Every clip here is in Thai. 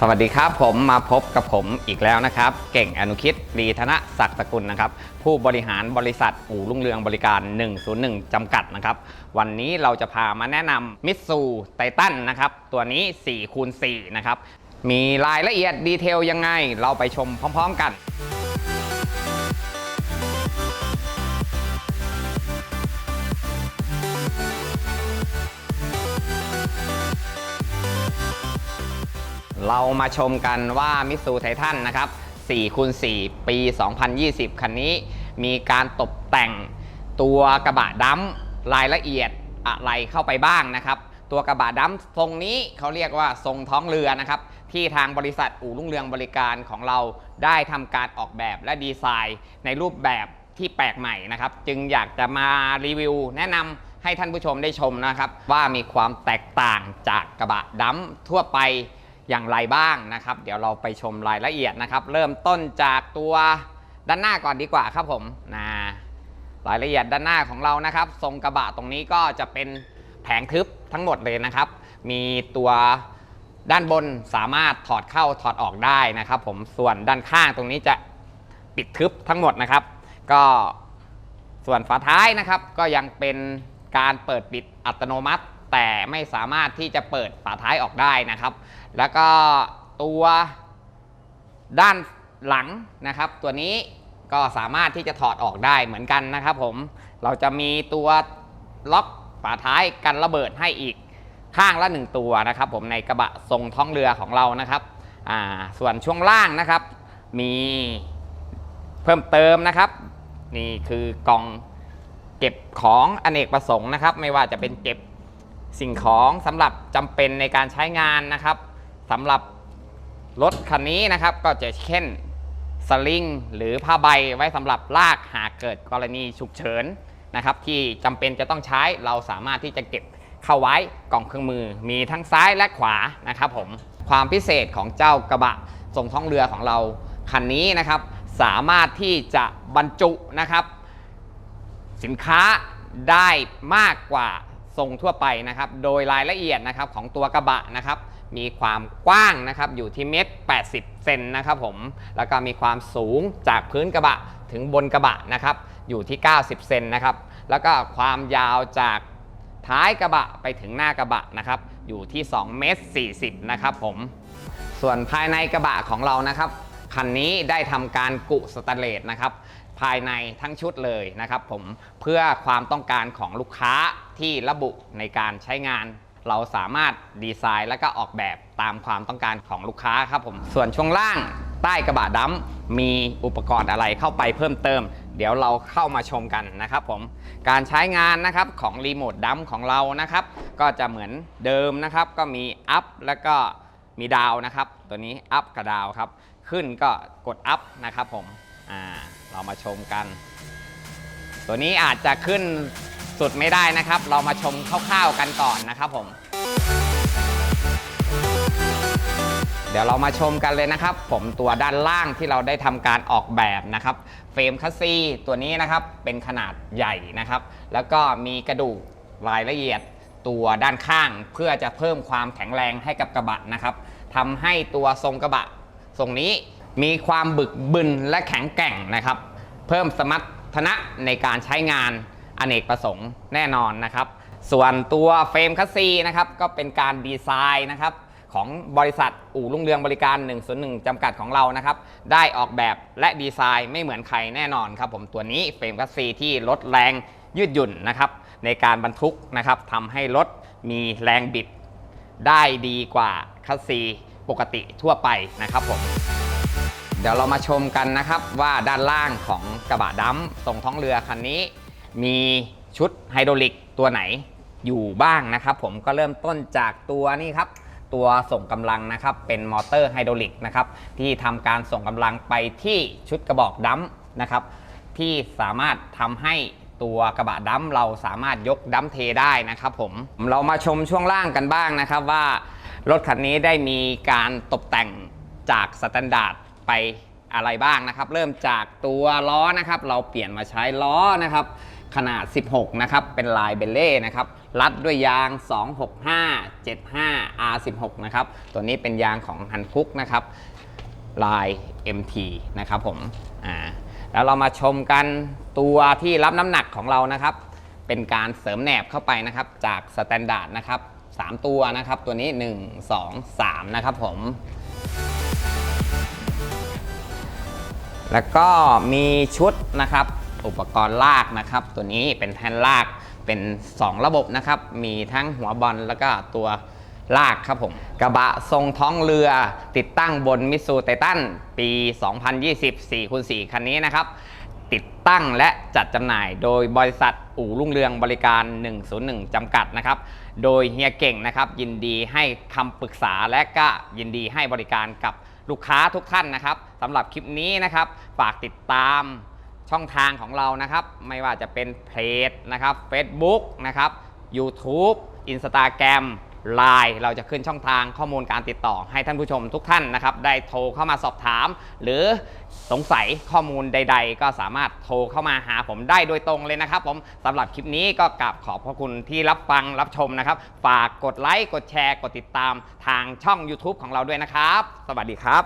สวัสดีครับผมมาพบกับผมอีกแล้วนะครับ เก่งอนุคิดดีธนศักดิ์สกุลนะครับ ผู้บริหารบริษัทอู่รุ่งเรืองบริการ 101 จำกัดนะครับ วันนี้เราจะพามาแนะนำมิตซูไททันนะครับ ตัวนี้4คูณ4นะครับ มีรายละเอียดดีเทลยังไง เราไปชมพร้อม ๆ กัน เรามาชมกันว่ามิสูไททันนะครับ4คูณ4ปี 2020 คันนี้ มีการตกแต่งตัวกระบะดัมรายละเอียดอะไรเข้าไปบ้างนะครับตัวกระบะดัมทรงนี้เขาเรียกว่าทรงท้องเรือนะครับที่ทางบริษัทอู่รุ่งเรืองบริการของเราได้ทำการออกแบบและดีไซน์ในรูปแบบที่แปลกใหม่นะครับ จึงอยากจะมารีวิว แนะนำให้ท่านผู้ชมได้ชมนะครับ ว่ามีความแตกต่างจากกระบะดัมทั่วไป อย่างไรบ้างนะครับ เดี๋ยวเราไปชมรายละเอียดนะครับ เริ่มต้นจากตัวด้านหน้าก่อนดีกว่าครับผมนะรายละเอียดด้านหน้าของเรานะครับ ทรงกระบะตรงนี้ก็จะเป็นแผงทึบทั้งหมดเลยนะครับ มีตัวด้านบนสามารถถอดเข้าถอดออกได้นะครับ ผมส่วนด้านข้างตรงนี้จะปิดทึบทั้งหมดนะครับ ก็ส่วนฝาท้ายนะครับ ก็ยังเป็นการเปิดปิดอัตโนมัติ แต่ไม่สามารถที่จะเปิดฝาท้ายออกได้นะครับ แล้วก็ตัวด้านหลังนะครับ ตัวนี้ก็สามารถที่จะถอดออกได้เหมือนกันนะครับผมเราจะมีตัวล็อกฝาท้ายกันระเบิดให้อีกข้างละหนึ่งตัวนะครับผมในกระบะทรงท้องเรือของเรานะครับส่วนช่วงล่างนะครับ มีเพิ่มเติมนะครับ นี่คือกล่องเก็บของอเนกประสงค์นะครับ ไม่ว่าจะเป็นเก็บสิ่งของสำหรับจำเป็นในการใช้งานนะครับ สำหรับรถคันนี้นะครับก็จะเช่นสลิงหรือผ้าใบไว้สำหรับลากหากเกิดกรณีฉุกเฉินนะครับที่จำเป็นจะต้องใช้เราสามารถที่จะเก็บเข้าไว้กล่องเครื่องมือ มีทั้งซ้ายและขวานะครับผมความพิเศษของเจ้ากระบะส่งท้องเรือของเราคันนี้นะครับ สามารถที่จะบรรจุนะครับ สินค้าได้มากกว่าทรงทั่วไปนะครับ โดยรายละเอียดนะครับของตัวกระบะนะครับ มีความกว้างนะครับอยู่ที่เมตร 80 เซนนะครับผม แล้วก็มีความสูงจากพื้นกระบะถึงบนกระบะนะครับอยู่ที่ 90 เซนนะครับ แล้วก็ความยาวจากท้ายกระบะไปถึงหน้ากระบะนะครับอยู่ที่ 2 เมตร 40 นะครับผม ส่วนภายในกระบะของเรานะครับคันนี้ได้ทำการกุสแตนเลสนะครับภายในทั้งชุดเลยนะครับผมเพื่อความต้องการของลูกค้าที่ระบุในการใช้งาน เราสามารถดีไซน์ และก็ออกแบบตามความต้องการของลูกค้าครับผม ส่วนช่วงล่างใต้กระบะดำมีอุปกรณ์อะไรเข้าไปเพิ่มเติม เดี๋ยวเราเข้ามาชมกันนะครับผม การใช้งานนะครับของรีโมทดัมของเรานะครับ ก็จะเหมือนเดิมนะครับ ก็มีอัพแล้วก็มีดาวนะครับ ตัวนี้อัพกับดาวครับ ขึ้นก็กดอัพนะครับผม อ่า เรามาชมกัน ตัวนี้อาจจะขึ้น สุดไม่ได้นะครับ เรามาชมคร่าวๆกันก่อนนะครับผม เดี๋ยวเรามาชมกันเลยนะครับ ผมตัวด้านล่างที่เราได้ทำการออกแบบนะครับ เฟรมคัสซีตัวนี้นะครับเป็นขนาดใหญ่นะครับ แล้วก็มีกระดูกรายละเอียดตัวด้านข้างเพื่อจะเพิ่มความแข็งแรงให้กับกระบะนะครับทำให้ตัวทรงกระบะทรงนี้มีความบึกบึนและแข็งแกร่งนะครับ เพิ่มสมรรถนะในการใช้งาน อเนกประสงค์แน่นอนนะครับ ส่วนตัวเฟรมคัสซีนะครับก็เป็นการดีไซน์นะครับของบริษัทอู่รุ่งเรืองบริการ 101 จำกัดของเรานะครับ ได้ออกแบบและดีไซน์ไม่เหมือนใครแน่นอนครับผมตัวนี้เฟรมคัสซีที่ลดแรงยืดหยุ่นนะครับ ในการบรรทุกนะครับทำให้รถมีแรงบิด ได้ดีกว่าคัสซีปกติทั่วไปนะครับผมเดี๋ยวเรามาชมกันนะครับว่าด้านล่างของกระบะดำตรงท้องเรือคันนี้ มีชุดไฮดรอลิกตัวไหนอยู่บ้างนะครับ ผมก็เริ่มต้นจากตัวนี่ครับ ตัวส่งกำลังนะครับ เป็นมอเตอร์ไฮดรอลิกนะครับที่ทำการส่งกำลังไปที่ชุดกระบอกดัมนะครับ ที่สามารถทำให้ตัวกระบะดัมเราสามารถยกดัมเทได้นะครับ ผมเรามาชมช่วงล่างกันบ้างนะครับว่ารถคันนี้ได้มีการตกแต่งจากสแตนดาร์ดไปอะไรบ้างนะครับ เริ่มจากตัวล้อนะครับ เราเปลี่ยนมาใช้ล้อนะครับ ขนาด 16 นะครับ เป็นลายเบลเล่นะครับ รัดด้วยยาง 265 75 R16 นะครับ ตัวนี้เป็นยางของฮันคุกนะครับ ลาย MT นะครับผม อ่า แล้วเรามาชมกันตัวที่รับน้ำหนักของเรานะครับ เป็นการเสริมแหนบเข้าไปนะครับ จากสแตนดาร์ดนะครับ 3 ตัวนะครับ ตัวนี้ 1 2 3 นะครับผมแล้วก็มีชุดนะครับ อุปกรณ์ลากนะครับ ตัวนี้เป็นแท่นลากเป็น 2 ระบบนะครับ มีทั้งหัวบอลแล้วก็ตัวลากครับผมกระบะทรงท้องเรือติดตั้งบนมิสูไททันปี 2020 4คูณ4คันนี้นะครับ ติดตั้งและจัดจำหน่ายโดยบริษัทอู่รุ่งเรืองบริการ 101 จำกัดนะครับ โดยเฮียเก่งนะครับ ยินดีให้คำปรึกษาและก็ยินดีให้บริการกับลูกค้าทุกท่านนะครับสำหรับคลิปนี้นะครับ ฝากติดตาม ช่องทางของเรานะครับ ไม่ว่าจะเป็นเพจนะครับ Facebook นะครับ YouTube Instagram Line เราจะขึ้นช่องทางข้อมูลการติดต่อให้ท่านผู้ชมทุกท่านนะครับ ได้โทรเข้ามาสอบถาม หรือสงสัยข้อมูลใด ๆ ก็สามารถโทรเข้ามาหาผมได้โดยตรงเลยนะครับ ผมสำหรับคลิปนี้ก็กราบขอบพระคุณที่รับฟังรับชมนะครับ ฝากกดไลค์กดแชร์กดติดตามทางช่อง YouTube ของเราด้วยนะครับ สวัสดีครับ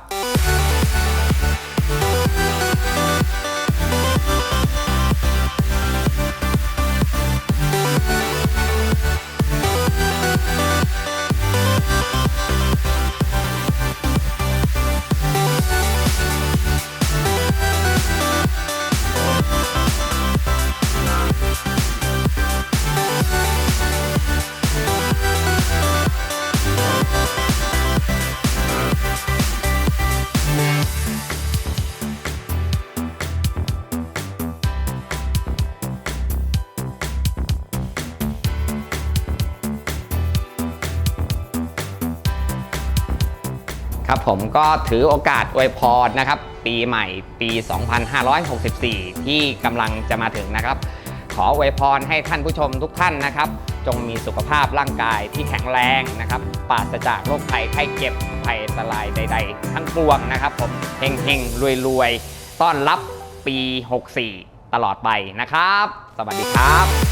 ผมก็ถือโอกาสอวยพรนะครับ ปีใหม่ปี 2564 ที่กำลังจะมาถึงนะครับ ขออวยพรให้ท่านผู้ชมทุกท่านนะครับ จงมีสุขภาพร่างกายที่แข็งแรงนะครับ ปราศจากโรคภัยไข้เจ็บภัยอันตรายใด ๆ ทั้งปวงนะครับ ผมเฮงเฮงรวยรวยๆต้อนรับปี 64 ตลอดไปนะครับ สวัสดีครับ